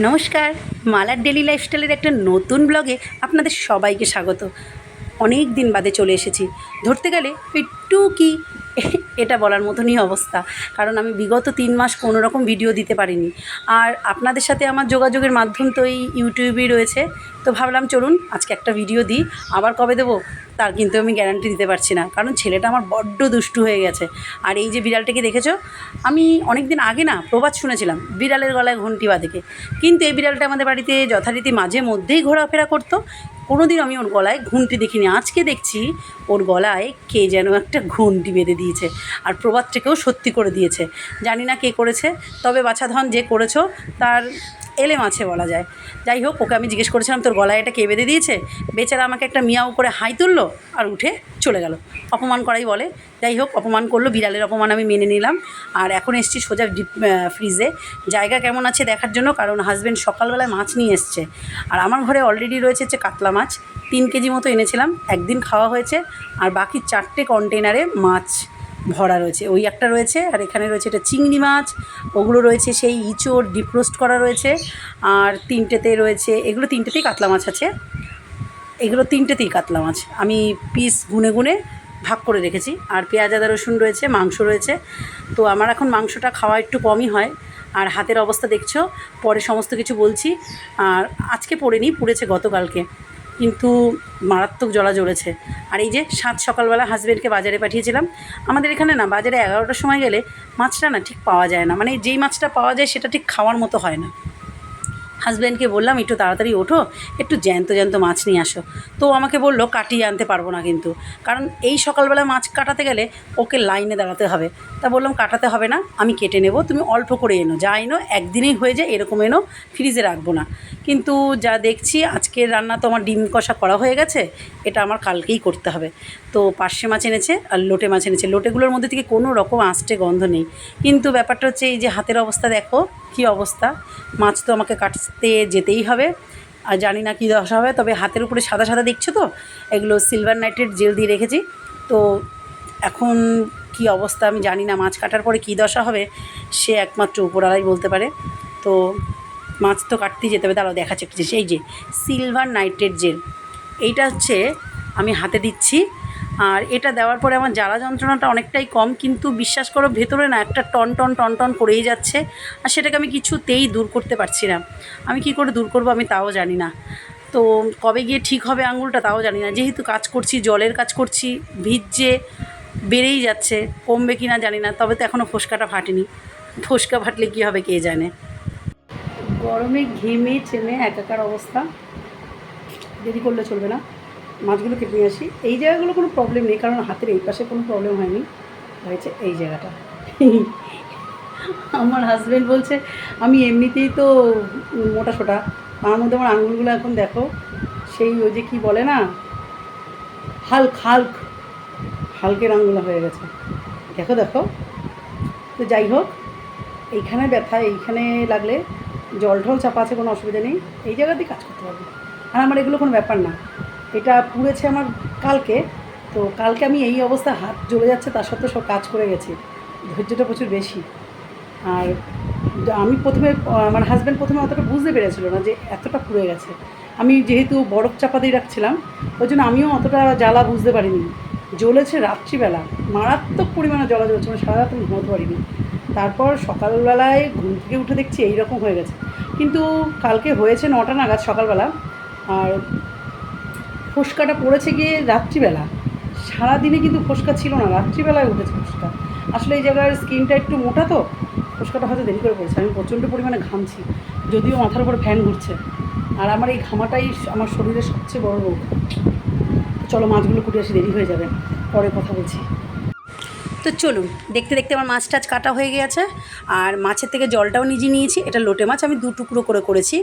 নমস্কার, মালার ডেলি লাইফস্টাইলের একটা নতুন ব্লগে আপনাদের সবাইকে স্বাগত। অনেক দিন বাদে চলে এসেছি। ধরতে গেলে একটু কি এটা বলার মতনই অবস্থা। কারণ আমি বিগত তিন মাস কোনো রকম ভিডিও দিতে পারিনি। আর আপনাদের সাথে আমার যোগাযোগের মাধ্যম তো এই ইউটিউবেই রয়েছে। তো ভাবলাম চলুন আজকে একটা ভিডিও দিই। আবার কবে দেবো? তার কিন্তু আমি গ্যারান্টি দিতে পারছি না। কারণ ছেলেটা আমার বড্ড দুষ্টু হয়ে গেছে। আর এই যে বিড়ালটাকে দেখেছ? আমি অনেক দিন আগে না প্রবাদ শুনেছিলাম, বিড়ালের গলায় ঘন্টি বাঁধেকে কিন্তু এই বিড়ালটা আমাদের বাড়িতে যথারীতি মাঝে মধ্যেই ঘোরাফেরা করতো। কোনোদিন আমি ওর গলায় ঘুমটি দেখিনি। আজকে দেখছি ওর গলায় কে যেন একটা ঘুমটি বেঁধে দিয়েছে আর প্রবাদটাকেও সত্যি করে দিয়েছে। জানি না কে করেছে, তবে বাছাধন যে করেছ, তার এলেম আছে বলা যায়। যাই হোক, ওকে আমি জিজ্ঞেস করেছিলাম, তোর গলায় এটা কে বেঁধে দিয়েছে? বেচারা আমাকে একটা মিয়াও করে হাই তুললো আর উঠে চলে গেল। অপমান করাই বলে। যাই হোক, অপমান করল, বিড়ালের অপমান আমি মেনে নিলাম। আর এখন এসছি সোজা ফ্রিজে। জায়গা কেমন আছে দেখার জন্য, কারণ হাজব্যান্ড সকালবেলায় মাছ নিয়ে এসছে। আর আমার ঘরে অলরেডি রয়েছে হচ্ছে কাতলা মাছ। তিন কেজি মতো এনেছিলাম। একদিন খাওয়া হয়েছে। আর বাকি চারটে কন্টেনারে মাছ। ভরা রয়েছে। ওই একটা রয়েছে আর এখানে রয়েছে এটা চিংড়ি মাছ, ওগুলো রয়েছে সেই ইঁচড় ডিপ রোস্ট করা রয়েছে আর তিনটেতে রয়েছে, এগুলো তিনটেতেই কাতলা মাছ আছে। এগুলো তিনটেতেই কাতলা মাছ। আমি পিস গুনে গুনে ভাগ করে রেখেছি। আর পেঁয়াজ, আদা, রসুন রয়েছে, মাংস রয়েছে। তো আমার এখন মাংসটা খাওয়া একটু কমই হয়। আর হাতের অবস্থা দেখছ, পরে সমস্ত কিছু বলছি। আর আজকে পড়েনি, পুড়েছে গতকালকে। কিন্তু মারাত্মক জলা জ্বলেছে। আর এই যে সাত সকালবেলা হাজব্যান্ডকে বাজারে পাঠিয়েছিলাম, আমাদের এখানে না বাজারে এগারোটার সময় গেলে মাছটা না ঠিক পাওয়া যায় না। মানে যেই মাছটা পাওয়া যায় সেটা ঠিক খাওয়ার মতো হয় না। হাজব্যান্ডকে বললাম, একটু তাড়াতাড়ি ওঠো, একটু জ্যান্ত জ্যান্ত মাছ নিয়ে আসো। তো আমাকে বলল, কাটিয়ে আনতে পারব না কিন্তু। কারণ এই সকালবেলা মাছ কাটাতে গেলে ওকে লাইনে দাঁড়াতে হবে। তা বললাম, কাটাতে হবে না, আমি কেটে নেব, তুমি অল্প করে এনো, যা এনো, একদিনেই হয়ে যায়, এরকম এনো, ফ্রিজে রাখব না। কিন্তু যা দেখছি, আজকের রান্না তো আমার ডিম কষা করা হয়ে গেছে এটা আমার কালকেই করতে হবে। তো পার্শে মাছ এনেছে আর লোটে মাছ এনেছে। লোটেগুলোর মধ্যে থেকে কোনো রকম আঁচটে গন্ধ নেই। কিন্তু ব্যাপারটা হচ্ছে এই যে হাতের অবস্থা দেখো, কী অবস্থা? মাছ তো আমাকে কাটতে যেতেই হবে। আর জানি না কী দশা হবে, তবে হাতের উপরে সাদা সাদা দেখছ তো? এগুলো সিলভার নাইটের জেল দিয়ে রেখেছি। তো এখন কি অবস্থা আমি জানি না, মাছ কাটার পরে কী দশা হবে, সে একমাত্র উপরালাই বলতে পারে। তো মাছ তো কাটতেই যেতে হবে তারাও দেখাচ্ছে একটু সেই যে সিলভার নাইট্রেট জেল এইটা হচ্ছে আমি হাতে দিচ্ছি। আর এটা দেওয়ার পরে আমার জ্বালা যন্ত্রণাটা অনেকটাই কম, কিন্তু বিশ্বাস করো ভেতরে না একটা টন টন টন টন করেই যাচ্ছে। আর সেটাকে আমি কিছুতেই দূর করতে পারছি না। আমি কি করে দূর করব আমি তাও জানি না। তো কবে গিয়ে ঠিক হবে আঙুলটা তাও জানি না। যেহেতু কাজ করছি, জলের কাজ করছি, ভিজছে, বেড়েই যাচ্ছে, কমবে কি না জানি না, তবে তো এখনও ফোসকাটা ফাটেনি। ফোসকা ফাটলে কী হবে কে জানে? গরমে ঘেমে, চেনে একাকার অবস্থা। দেরি করলে চলবে না। মাছগুলো কেটে নিয়ে আসি। এই জায়গাগুলো কোনো প্রবলেম নেই, কারণ হাতের এই পাশে কোনো প্রবলেম হয়নি। হয়েছে এই জায়গাটা। আমার হাজব্যান্ড বলছে, আমি এমনিতেই তো মোটা সোটা। তার মধ্যে আমার আঙুলগুলো এখন দেখো, সেই ওই যে কী বলে না, হালক হালক। হালকের আঙুল হয়ে গেছে। দেখো দেখো। তো যাই হোক, এইখানে ব্যথা, এইখানে লাগলে জল ঢল চাপা আছে, কোনো অসুবিধা নেই। এই জায়গাতেই কাজ করতে পারব। আর আমার এগুলো কোনো ব্যাপার না। এটা পুড়েছে আমার কালকে, তো কালকে আমি এই অবস্থা হাত জ্বলে যাচ্ছে, তার সত্ত্বেও সব কাজ করে গেছি। ধৈর্যটা প্রচুর বেশি। আর আমি প্রথমে, আমার হাজব্যান্ড প্রথমে অতটা বুঝতে পেরেছিল না যে এতটা পুড়ে গেছে। আমি যেহেতু বরফ চাপা দিয়ে রাখছিলাম, ওই জন্য আমিও অতটা জ্বালা বুঝতে পারিনি। জ্বলেছে রাত্রিবেলা, মারাত্মক পরিমাণে জ্বলা জ্বলছে মানে সারা রাত আমি ঘুমোতে পারিনি। তারপর সকালবেলায় ঘুম থেকে উঠে দেখছি এই রকম হয়ে গেছে। কিন্তু কালকে হয়েছে নটা নাগাদ সকালবেলা আর ফোসকাটা পড়েছে গিয়ে রাত্রিবেলা। সারাদিনে কিন্তু ফোসকা ছিল না, রাত্রিবেলায় উঠেছে ফোসকা। আসলে এই জায়গার স্কিনটা একটু মোটা তো, ফোসকাটা হয়তো দেরি করে পড়েছে। আমি প্রচণ্ড পরিমাণে ঘামছি, যদিও মাথার উপর ফ্যান ঘুরছে। আর আমার এই ঘামাটাই আমার শরীরের সবচেয়ে বড় রোগ। চলো মাছগুলো কুটে আসি, দেরি হয়ে যাবে। পরে কথা বলছি। তো চলুন, দেখতে দেখতে আমার মাছ টাছ কাটা হয়ে গেছে আর মাছের থেকে জলটাও নিজে নিয়েছি। এটা লোটে মাছ, আমি দু টুকরো করে করেছি।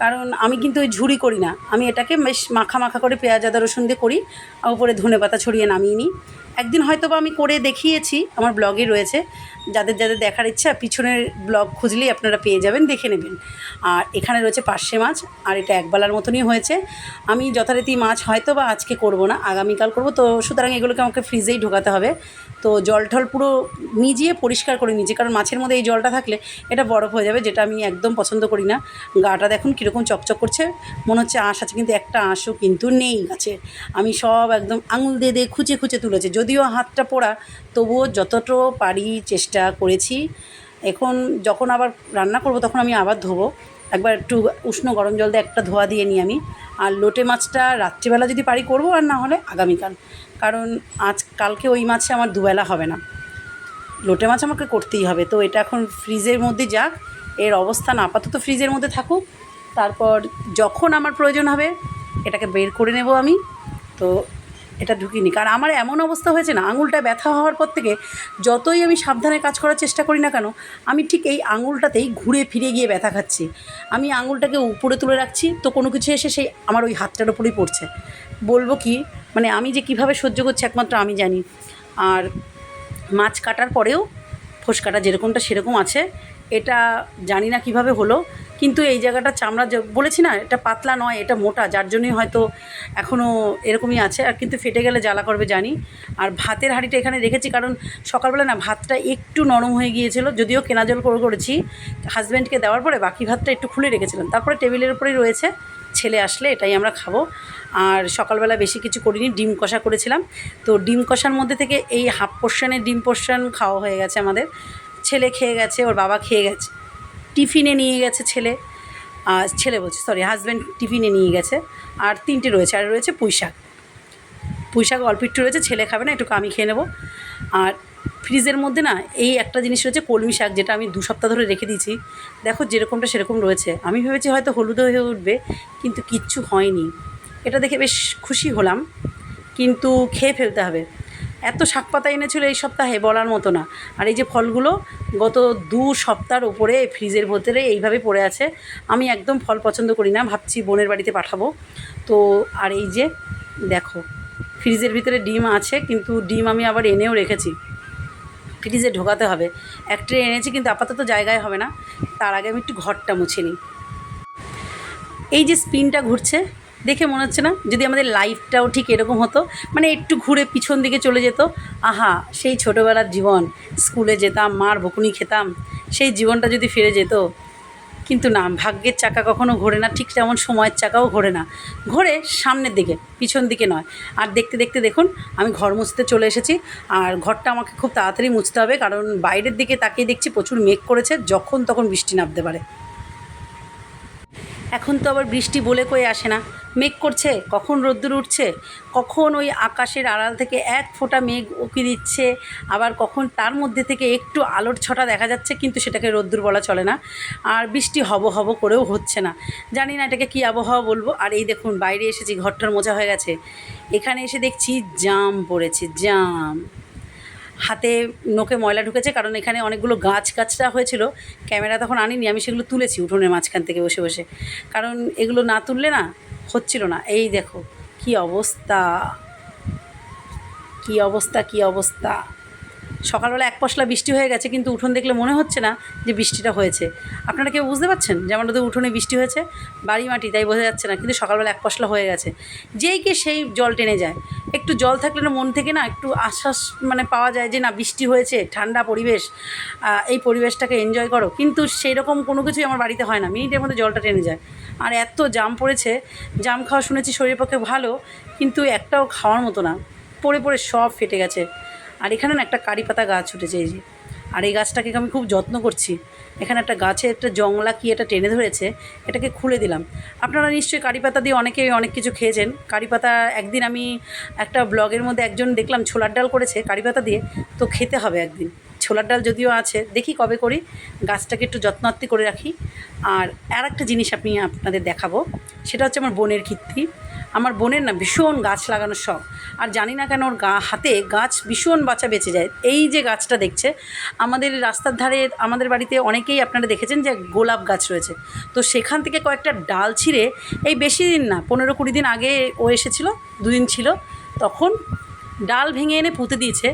কারণ আমি কিন্তু ওই ঝুড়ি করি না। আমি এটাকে বেশ মাখা মাখা করে পেঁয়াজ, আদা, রসুন দিয়ে করি উপরে ধনে পাতা ছড়িয়ে নামিয়ে নিই। একদিন হয়তো বা আমি করে দেখিয়েছি, আমার ব্লগে রয়েছে। যাদের যাদের দেখার ইচ্ছা, পিছনের ব্লগ খুঁজলেই আপনারা পেয়ে যাবেন, দেখে নেবেন। আর এখানে রয়েছে পার্শে মাছ, আর এটা একবেলার মতনই হয়েছে। আমি যথারীতি মাছ হয়তো বা আজকে করব না, আগামীকাল করব। তো সুতরাং এগুলোকে আমাকে ফ্রিজেই ঢোকাতে হবে। তো জল টল পুরো মিজিয়ে পরিষ্কার করে নিয়েছি, কারণ মাছের মধ্যে এই জলটা থাকলে এটা বরফ হয়ে যাবে, যেটা আমি একদম পছন্দ করি না। গাটা দেখুন কীরকম চকচক করছে, মনে হচ্ছে আঁশ আছে, কিন্তু একটা আঁশও কিন্তু নেই গাছে। আমি সব একদম আঙুল দিয়ে দিয়ে খুঁচে খুঁচে তুলেছি। যদিও হাতটা পোড়া, তবুও যতটা পারি চেষ্টা করেছি। এখন যখন আবার রান্না করব, তখন আমি আবার ধোবো। একবার একটু উষ্ণ গরম জল দিয়ে একটা ধোয়া দিয়ে নিই আমি। আর লোটে মাছটা রাত্রিবেলা যদি পারি করব, আর না হলে আগামীকাল। কারণ আজ, কালকে ওই মাছে আমার দুবেলা হবে না। লোটে মাছ আমাকে করতেই হবে। তো এটা এখন ফ্রিজের মধ্যে যাক। এর অবস্থান আপাতত ফ্রিজের মধ্যে থাকুক। তারপর যখন আমার প্রয়োজন হবে, এটাকে বের করে নেব আমি। তো এটা ঢুকিনি। কারণ আমার এমন অবস্থা হয়েছে না, আঙুলটা ব্যথা হওয়ার পর থেকে যতই আমি সাবধানে কাজ করার চেষ্টা করি না কেন, আমি ঠিক এই আঙুলটাতেই ঘুরে ফিরে গিয়ে ব্যথা খাচ্ছি। আমি আঙুলটাকে উপরে তুলে রাখছি, তো কোনো কিছু এসে সেই আমার ওই হাতটার উপরেই পড়ছে। বলব কি মানে আমি যে কীভাবে সহ্য করছি একমাত্র আমি জানি। আর মাছ কাটার পরেও ফোসকাটা যেরকমটা সেরকম আছে, এটা জানি না কীভাবে হলো কিন্তু এই জায়গাটা চামড়া বলেছি না, এটা পাতলা নয়, এটা মোটা, যার জন্যই হয়তো এখনও এরকমই আছে, আর কিন্তু ফেটে গেলে জ্বালা করবে জানি। আর ভাতের হাঁড়িটা এখানে রেখেছি, কারণ সকালবেলা না ভাতটা একটু নরম হয়ে গিয়েছিল, যদিও কেনা জল করে করেছি হাজব্যান্ডকে দেওয়ার পরে বাকি ভাতটা একটু খুলে রেখেছিলাম। তারপরে টেবিলের উপরেই রয়েছে, ছেলে আসলে এটাই আমরা খাব। আর সকালবেলা বেশি কিছু করিনি, ডিম কষা করেছিলাম। তো ডিম কষার মধ্যে থেকে এই হাফ পোর্শনের ডিম পোর্শন খাওয়া হয়ে গেছে আমাদের। ছেলে খেয়ে গেছে, ওর বাবা খেয়ে গেছে। টিফিনে নিয়ে গেছে ছেলে ছেলে বলছে সরি হাজব্যান্ড টিফিনে নিয়ে গেছে, আর তিনটে রয়েছে, আর রয়েছে পুঁই শাক পুঁই অল্প একটু রয়েছে, ছেলে খাবে না, একটু আমি খেয়ে নেব। আর ফ্রিজের মধ্যে না, এই একটা জিনিস রয়েছে, কলমি শাক, যেটা আমি দু সপ্তাহ ধরে রেখে দিয়েছি। দেখো, যেরকমটা সেরকম রয়েছে। আমি ভেবেছি হয়তো হলুদ হয়ে উঠবে, কিন্তু কিচ্ছু হয়নি। এটা দেখে বেশ খুশি হলাম, কিন্তু খেয়ে ফেলতে হবে। এত শাক পাতা এনেছিল এই সপ্তাহে বলার মতো না। আর এই যে ফলগুলো গত দু সপ্তাহের ওপরে ফ্রিজের ভেতরে এইভাবে পড়ে আছে। আমি একদম ফল পছন্দ করি না, ভাবছি বোনের বাড়িতে পাঠাবো। তো আর এই যে দেখো, ফ্রিজের ভিতরে ডিম আছে, কিন্তু ডিম আমি আবার এনেও রেখেছি। ফ্রিজে ঢোকাতে হবে। এক ট্রে এনেছি, কিন্তু আপাতত জায়গায় হবে না। তার আগে আমি একটু ঘরটা মুছে নিই। এই যে স্পিনটা ঘুরছে দেখে মনে হচ্ছে না। যদি আমাদের লাইফটাও ঠিক এরকম হতো মানে একটু ঘুরে পিছন দিকে চলে যেত, আহা, সেই ছোটোবেলার জীবন স্কুলে যেতাম, মার বকুনি খেতাম, সেই জীবনটা যদি ফিরে যেত, কিন্তু না, ভাগ্যের চাকা কখনো ঘোরে না, ঠিক তেমন সময়ের চাকাও ঘোরে না। ঘোরে সামনের দিকে, পিছন দিকে নয়। আর দেখতে দেখতে দেখুন, আমি ঘর মুছতে চলে এসেছি, আর ঘরটা আমাকে খুব তাড়াতাড়ি মুছতে হবে, কারণ বাইরের দিকে তাকিয়ে দেখছি প্রচুর মেঘ করেছে, যখন তখন বৃষ্টি নামতে পারে। এখন তো আবার বৃষ্টি বলে কয়ে আসে না। মেঘ করছে, কখন রোদ্দুর উঠছে, কখন ওই আকাশের আড়াল থেকে এক ফোঁটা মেঘ উঁকি দিচ্ছে, আবার কখন তার মধ্যে থেকে একটু আলোর ছটা দেখা যাচ্ছে, কিন্তু সেটাকে রোদ্দুর বলা চলে না। আর বৃষ্টি হব হব করেও হচ্ছে না। জানি না এটাকে কী আবহাওয়া বলব। আর এই দেখুন, বাইরে এসেছি, ঘরটার মোছা হয়ে গেছে। এখানে এসে দেখছি, জাম পড়েছে, জাম। হাতে নোকে ময়লা ঢুকেছে, কারণ এখানে অনেকগুলো গাছ গাছটা হয়েছিল, ক্যামেরা তখন আনিনি, আমি সেগুলো তুলেছি উঠোনের মাঝখান থেকে বসে বসে। কারণ এগুলো না তুললে না হচ্ছিল না। এই দেখো, কি অবস্থা কি অবস্থা কি অবস্থা। সকালবেলা এক পশলা বৃষ্টি হয়ে গেছে, কিন্তু উঠোন দেখলে মনে হচ্ছে না যে বৃষ্টিটা হয়েছে। আপনারা কেউ বুঝতে পারছেন যে আমাদের উঠোনে বৃষ্টি হয়েছে? বাড়ি মাটি, তাই বোঝা যাচ্ছে না, কিন্তু সকালবেলা এক পশলা হয়ে গেছে। যেই কে সেই জল টেনে যায়। একটু জল থাকলে না মন থেকে না একটু আশ্বাস মানে পাওয়া যায় যে না, বৃষ্টি হয়েছে, ঠান্ডা পরিবেশ এই পরিবেশটাকে এনজয় করো। কিন্তু সেই রকম কোনো কিছুই আমার বাড়িতে হয় না, মিনিটের মধ্যে জলটা টেনে যায়। আর এত জাম পড়েছে, জাম খাওয়া শুনেছি শরীরের পক্ষে ভালো, কিন্তু একটাও খাওয়ার মতো না। পড়ে পড়ে সব ফেটে গেছে। আর এখানে না একটা কারি পাতা গাছ উঠেছে এই যে। আর এই গাছটাকে আমি খুব যত্ন করছি। এখানে একটা গাছে একটা জংলা কি এটা টেনে ধরেছে, এটাকে খুলে দিলাম। আপনারা নিশ্চয়ই কারি পাতা দিয়ে অনেকে অনেক কিছু খেয়েছেন। কারি পাতা একদিন আমি একটা ব্লগের মধ্যে একজন দেখলাম, ছোলার ডাল করেছে কারি পাতা দিয়ে, তো খেতে হবে একদিন। ছোলার ডাল যদিও আছে, দেখি কবে করি। গাছটাকে একটু যত্নার্থী করে রাখি। আর আর একটা জিনিস আপনি আপনাদের দেখাবো, সেটা হচ্ছে আমার বোনের কীর্তি। আমার বোনের না ভীষণ গাছ লাগানোর শখ। আর জানি না কেন ওর গা, হাতে গাছ ভীষণ বাঁচা বেঁচে যায়। এই যে গাছটা দেখছে, আমাদের রাস্তার ধারে, আমাদের বাড়িতে অনেকেই আপনারা দেখেছেন যে গোলাপ গাছ রয়েছে। তো সেখান থেকে কয়েকটা ডাল ছিঁড়ে, এই বেশি দিন না, পনেরো কুড়ি দিন আগে ও এসেছিল, দুদিন ছিল, তখন ডাল ভেঙে এনে পুঁতে দিয়েছে।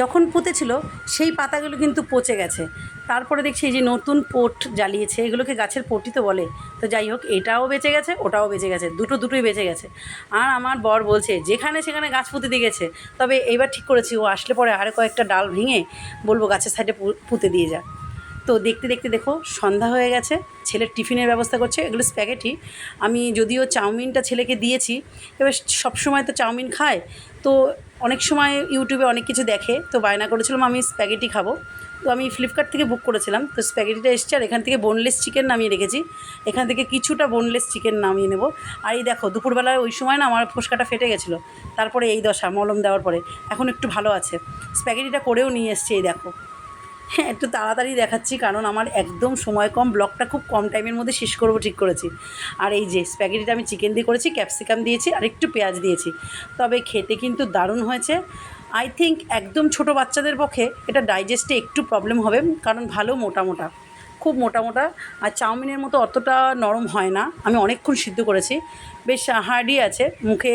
যখন পুঁতেছিল সেই পাতাগুলো কিন্তু পচে গেছে। তারপরে দেখছি এই যে নতুন পোট জ্বালিয়েছে, এগুলোকে গাছের পটি তো বলে। তো যাই হোক, এটাও বেঁচে গেছে, ওটাও বেঁচে গেছে, দুটো দুটোই বেঁচে গেছে। আর আমার বর বলছে, যেখানে সেখানে গাছ পুঁতে দিয়ে গেছে, তবে এইবার ঠিক করেছি, ও আসলে পরে আরও কয়েকটা ডাল ভেঙে বলব গাছের সাইডে পুঁতে দিয়ে যা। তো দেখতে দেখতে দেখো, সন্ধ্যা হয়ে গেছে ছেলের টিফিনের ব্যবস্থা করছে, এগুলো স্প্যাগেটি আমি যদিও চাউমিনটা ছেলেকে দিয়েছি, এবার সবসময় তো চাউমিন খায়। তো অনেক সময় ইউটিউবে অনেক কিছু দেখে, তো বায়না করেছিলাম আমি স্প্যাগেটি খাব। তো আমি ফ্লিপকার্ট থেকে বুক করেছিলাম, তো স্প্যাগেটিটা এসছে আর এখান থেকে বোনলেস চিকেন নামিয়ে রেখেছি। এখান থেকে কিছুটা বোনলেস চিকেন নামিয়ে নেব। আর এই দেখো দুপুরবেলায় ওই সময় না আমার ফোসকাটা ফেটে গেছিল। তারপরে এই দশা, মলম দেওয়ার পরে। এখন একটু ভালো আছে। স্প্যাগেটিটা করেও নিয়ে এসছে, এই দেখো। একটু তাড়াতাড়ি দেখাচ্ছি, কারণ আমার একদম সময় কম, ব্লগটা খুব কম টাইমের মধ্যে শেষ করব, ঠিক করেছি। আর এই যে স্প্যাগেটিটা আমি চিকেন দিয়ে করেছি ক্যাপসিকাম দিয়েছি, আর একটু পেঁয়াজ দিয়েছি। তবে খেতে কিন্তু দারুণ হয়েছে। আই থিঙ্ক একদম ছোট বাচ্চাদের পক্ষে এটা ডাইজেস্টে একটু প্রবলেম হবে, কারণ ভালো মোটা মোটা খুব মোটা মোটা। আর চাউমিনের মতো অতটা নরম হয় না। আমি অনেকক্ষণ সিদ্ধ করেছি। বেশ হার্ডি আছে। মুখে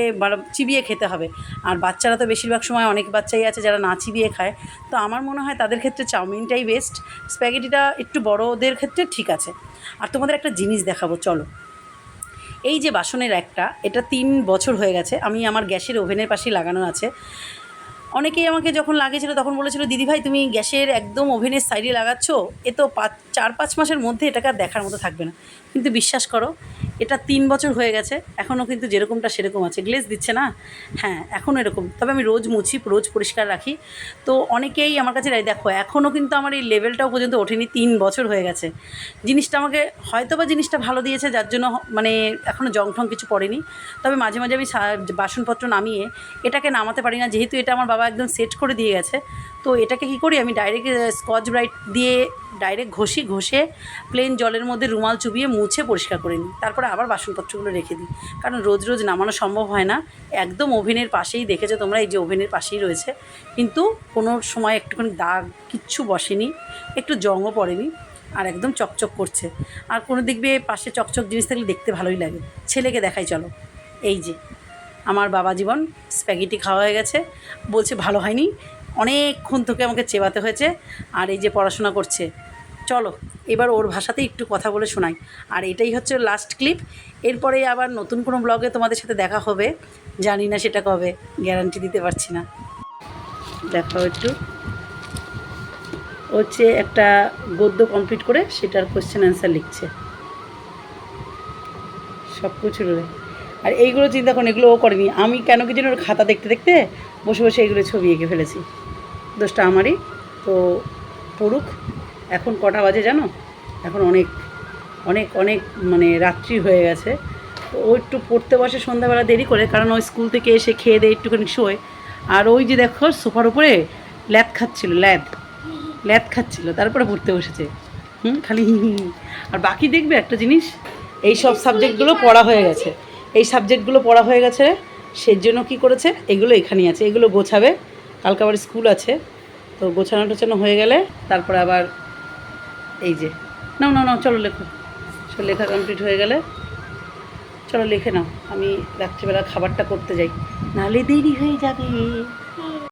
চিবিয়ে খেতে হবে। আর বাচ্চারা তো বেশিরভাগ সময় অনেক বাচ্চাই আছে যারা না চিবিয়ে খায়। তো আমার মনে হয় তাদের ক্ষেত্রে চাউমিনটাই বেস্ট স্প্যাগেটিটা একটু বড়োদের ক্ষেত্রে ঠিক আছে। আর তোমাদের একটা জিনিস দেখাবো, চলো। এই যে বাসনের একটা, এটা তিন বছর হয়ে গেছে। আমি আমার গ্যাসের ওভেনের পাশেই লাগানো আছে। অনেকেই আমাকে যখন লাগিয়েছিল তখন বলেছিল দিদিভাই তুমি গ্যাসের একদম ওভেনের সাইডে লাগাচ্ছ, এ তো পাঁচ, চার, পাঁচ মাসের মধ্যে এটাকে আর দেখার মতো থাকবে না। কিন্তু বিশ্বাস করো, এটা তিন বছর হয়ে গেছে, এখনও কিন্তু যেরকমটা সেরকম আছে। গ্লেজ দিচ্ছে না? হ্যাঁ এখনও এরকম। তবে আমি রোজ মুছি, রোজ পরিষ্কার রাখি। তো অনেকেই আমার কাছে দেখো, এখনও কিন্তু আমার এই লেভেলটাও পর্যন্ত ওঠেনি, তিন বছর হয়ে গেছে। জিনিসটা আমাকে হয়তো বা জিনিসটা ভালো দিয়েছে, যার জন্য মানে এখনও জং ঠং কিছু পড়েনি। তবে মাঝে মাঝে আমি বাসনপত্র নামিয়ে এটাকে নামাতে পারি না। যেহেতু এটা আমার বাবা একদম সেট করে দিয়ে গেছে। তো এটাকে কী করি আমি ডাইরেক্ট স্কচ ব্রাইট দিয়ে ডাইরেক্ট ঘষি, ঘষে প্লেন জলের মধ্যে রুমাল চুবিয়ে মুছে পরিষ্কার করে নিই। তারপরে আবার বাসনপত্রগুলো রেখে দিই। কারণ রোজ রোজ নামানো সম্ভব হয় না। একদম ওভেনের পাশেই দেখেছ তোমরা এই যে ওভেনের পাশেই রয়েছে। কিন্তু কোনো সময় একটুখানি দাগ কিচ্ছু বসেনি, একটু জংও পড়েনি আর একদম চকচক করছে। আর কোনো দেখবে পাশে চকচক জিনিস থাকলে দেখতে ভালোই লাগে। ছেলেকে দেখাই চলো। এই যে। আমার বাবা জীবন স্প্যাগেটি খাওয়া হয়ে গেছে। বলছে, ভালো হয়নি। অনেকক্ষণ থেকে আমাকে চেবাতে হয়েছে আর এই যে পড়াশোনা করছে। চলো, এবার ওর ভাষাতেই একটু কথা বলে শোনাই। আর এটাই হচ্ছে লাস্ট ক্লিপ এরপরে আবার নতুন কোনো ব্লগে তোমাদের সাথে দেখা হবে। জানি না সেটা কবে। গ্যারান্টি দিতে পারছি না। দেখাও একটু। হচ্ছে একটা গদ্য কমপ্লিট করে সেটার কোশ্চেন অ্যান্সার লিখছে। সব কিছু রয়ে আর এইগুলো চিন্তা করুন, এগুলো ও করেনি। আমি কেন কি যেন ওর খাতা দেখতে দেখতে বসে বসে এইগুলো ছবি এঁকে ফেলেছি। দোষটা আমারই। তো পড়ুক, এখন কটা বাজে জানো? এখন অনেক অনেক অনেক মানে রাত্রি হয়ে গেছে। তো ও একটু পড়তে বসে সন্ধ্যাবেলা দেরি করে, কারণ ওই স্কুল থেকে এসে খেয়ে দেয় একটুখানি শোয়। আর ওই যে দেখো, সোফার উপরে ল্যাদ খাচ্ছিল, ল্যাদ। ল্যাদ খাচ্ছিল, তারপরে পড়তে বসেছে। হুম, খালি। আর বাকি দেখবে একটা জিনিস, এই সব সাবজেক্টগুলো পড়া হয়ে গেছে। এই সাবজেক্টগুলো পড়া হয়ে গেছে সে জন্য কী করেছে? এগুলো এখানেই আছে, এগুলো গোছাবে। কালকে আবার স্কুল আছে, তো গোছানো টোছানো হয়ে গেলে তারপরে আবার এই যে, নাও নাও নাও, চলো লেখো। চলো, লেখা কমপ্লিট হয়ে গেলে, চলো, লিখে নাও। আমি রাত্রিবেলা খাবারটা করতে যাই। নাহলে দেরি হয়ে যাবে।